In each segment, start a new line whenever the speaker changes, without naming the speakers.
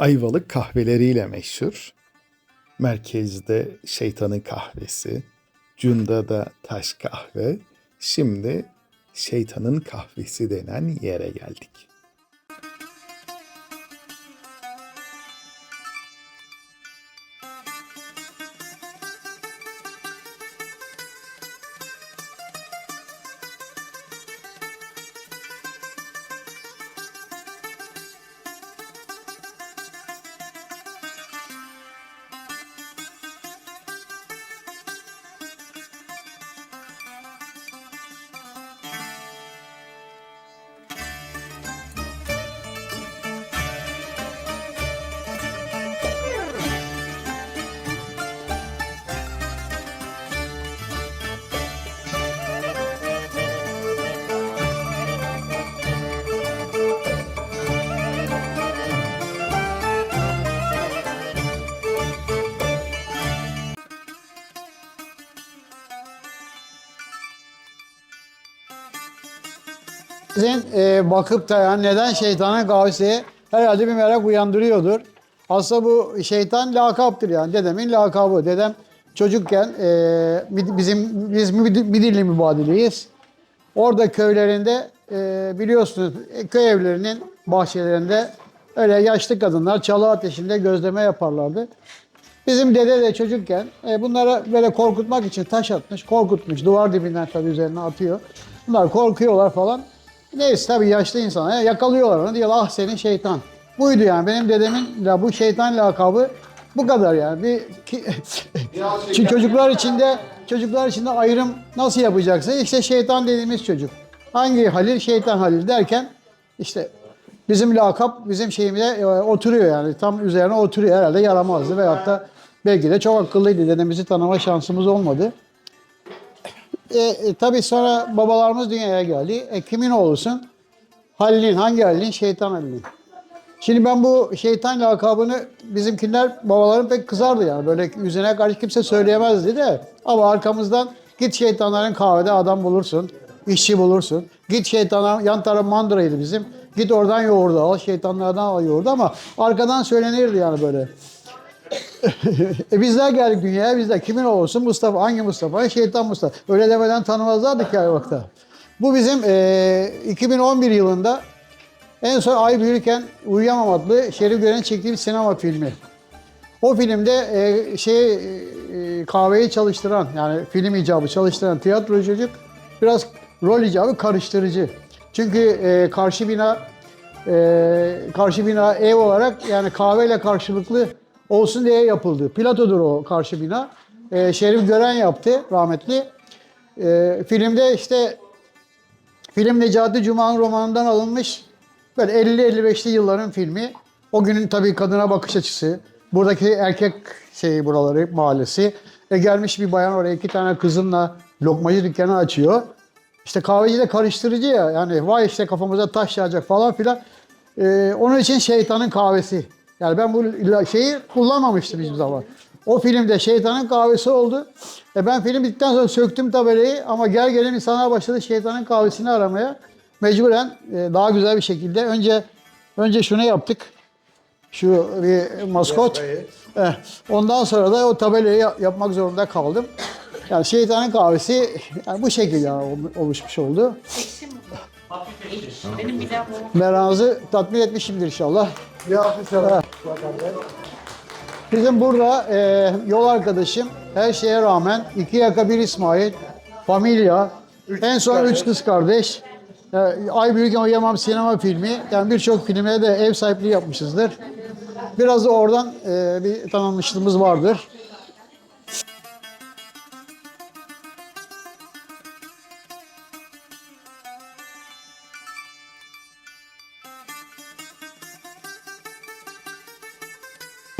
Ayvalık kahveleriyle meşhur. Merkezde şeytanın kahvesi, Cunda'da taş kahve, şimdi şeytanın kahvesi denen yere geldik.
Sizin e, bakıp da yani neden şeytanın kahvesi herhalde bir merak uyandırıyordur. Aslında bu şeytan lakaptır yani dedemin lakabı. Dedem çocukken e, bizim biz Mid- Midilli mübadeleyiz. Orada köylerinde e, biliyorsunuz e, köy evlerinin bahçelerinde öyle yaşlı kadınlar çalı ateşinde gözleme yaparlardı. Bizim dede de çocukken e, bunlara böyle korkutmak için taş atmış, korkutmuş. Duvar dibinden tabii üzerine atıyor. Bunlar korkuyorlar falan. Neyse tabii yaşlı insanlar yakalıyorlar onu. Diyorlar ah senin şeytan. Buydu yani benim dedemin la bu şeytan lakabı bu kadar yani. Bir ki, çocuklar içinde çocuklar içinde ayrım nasıl yapacaksa işte şeytan dediğimiz çocuk. Hangi Halil? Şeytan Halil derken işte bizim lakap bizim şeyimize e, oturuyor yani. Tam üzerine oturuyor herhalde yaramazdı veyahut da belki de çok akıllıydı. Dedemizi tanıma şansımız olmadı. E, e, tabii sonra babalarımız dünyaya geldi. E, kimin oğlusun? Halil'in. Hangi Halil'in? Şeytan Halil'in. Şimdi ben bu şeytan lakabını bizimkiler babalarım pek kızardı yani. Böyle yüzüne karşı kimse söyleyemezdi de. Ama arkamızdan git şeytanların kahvede adam bulursun. işçi bulursun. Git şeytanların yan taraf mandıraydı bizim. Git oradan yoğurdu al. Şeytanlardan al yoğurdu ama arkadan söylenirdi yani böyle. E bizler geldik dünyaya bizler. Kimin olursun Mustafa? Hangi Mustafa? Şeytan Mustafa. Öyle demeden tanımazlardı ki Ayvalık'ta. Bu bizim e, 2011 yılında en son Ay Büyürken Uyuyamam adlı Şerif Gören'in çektiği bir sinema filmi. O filmde e, şey e, kahveyi çalıştıran yani film icabı çalıştıran tiyatro çocuk biraz rol icabı karıştırıcı. Çünkü e, karşı bina e, karşı bina ev olarak yani kahveyle karşılıklı olsun diye yapıldı. Platodur o karşı bina. E, Şerif Gören yaptı rahmetli. E, filmde işte Film Necati Cuma'nın romanından alınmış böyle 50-55'li yılların filmi. O günün tabii kadına bakış açısı. Buradaki erkek şeyi buraları mahallesi. E gelmiş bir bayan oraya iki tane kızınla lokmacı dükkanı açıyor. İşte kahveci de karıştırıcı ya. Yani vay işte kafamıza taş yağacak falan filan. E, onun için şeytanın kahvesi. Yani ben bu şeyi kullanmamıştım hiçbir zaman. O filmde şeytanın kahvesi oldu. E ben film bittikten sonra söktüm tabelayı ama gel gelen insanlar başladı şeytanın kahvesini aramaya. Mecburen e, daha güzel bir şekilde önce önce şunu yaptık. Şu bir maskot. Eh, ondan sonra da o tabelayı yap- yapmak zorunda kaldım. Yani şeytanın kahvesi yani bu şekilde oluşmuş oldu.
Bu? Benim midem bulanık.
Meranızı tatmin etmişimdir inşallah. Evet. Bizim burada e, yol arkadaşım her şeye rağmen iki yaka bir İsmail, familya, en son üç kız kardeş. E, Ay Büyük Uyamam sinema filmi. Yani birçok filmlere de ev sahipliği yapmışızdır. Biraz da oradan e, bir tanınmışlığımız vardır.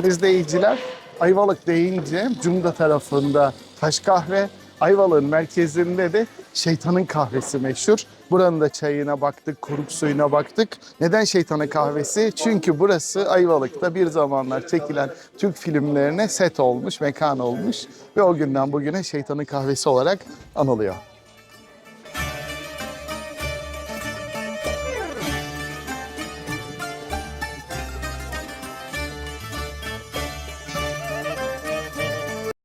İzleyiciler Ayvalık deyince Cunda tarafında taş kahve, Ayvalık'ın merkezinde de şeytanın kahvesi meşhur. Buranın da çayına baktık, kuruk suyuna baktık. Neden şeytanın kahvesi? Çünkü burası Ayvalık'ta bir zamanlar çekilen Türk filmlerine set olmuş, mekan olmuş ve o günden bugüne şeytanın kahvesi olarak anılıyor.